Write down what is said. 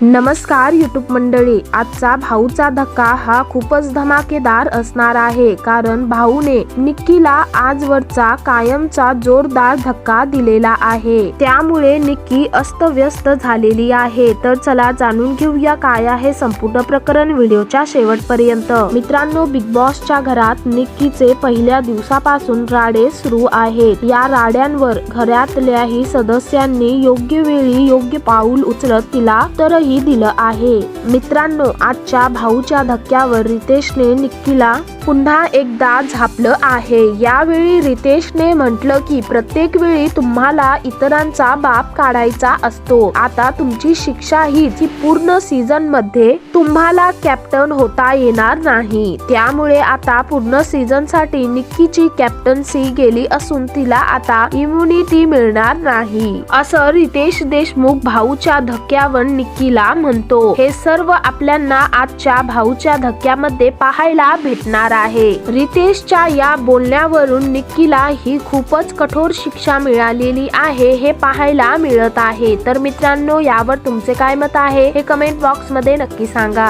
नमस्कार युट्यूब मंडळी आजचा भाऊचा धक्का हा खूपच धमाकेदार असणार आहे कारण भाऊने निक्कीला आजवरचा कायमचा जोरदार धक्का दिलेला आहे. त्यामुळे निक्की अस्तव्यस्त झालेली आहे. तर चला जाणून घेऊया काय आहे संपूर्ण प्रकरण व्हिडिओच्या शेवटपर्यंत. मित्रांनो बिग बॉसच्या घरात निक्कीचे पहिल्या दिवसापासून राडे सुरू आहेत. या राड्यांवर घरातल्याही सदस्यांनी योग्य वेळी योग्य पाऊल उचलत तिला तर तरही दिलं आहे. मित्रांनो आजच्या भाऊच्या धक्क्यावर रितेशने निक्कीला पुन्हा एकदा झापलं आहे. यावेळी रितेशने म्हटलं की प्रत्येक वेळी तुम्हाला इतरांचा बाप काढायचा असतो. आता तुमची शिक्षा ही की पूर्ण सीझनमध्ये तुम्हाला कॅप्टन होता येणार नाही. त्यामुळे आता पूर्ण सीझनसाठी निक्कीची कॅप्टन्सी गेली असून तिला आता इम्युनिटी मिळणार नाही. असं रितेश देशमुख भाऊच्या धक्क्यावर निक्कीला म्हणतो. हे सर्व आपल्यांना आजच्या भाऊच्या धक्क्यामध्ये पाहायला भेटणार आहे. रितेशच्या या बोलण्यावरून निक्कीला ही खूपच कठोर शिक्षा मिळालेली आहे हे पाहायला मिळत आहे. तर मित्रांनो यावर तुमचे काय मत आहे? हे कमेंट बॉक्समध्ये नक्की सांगा.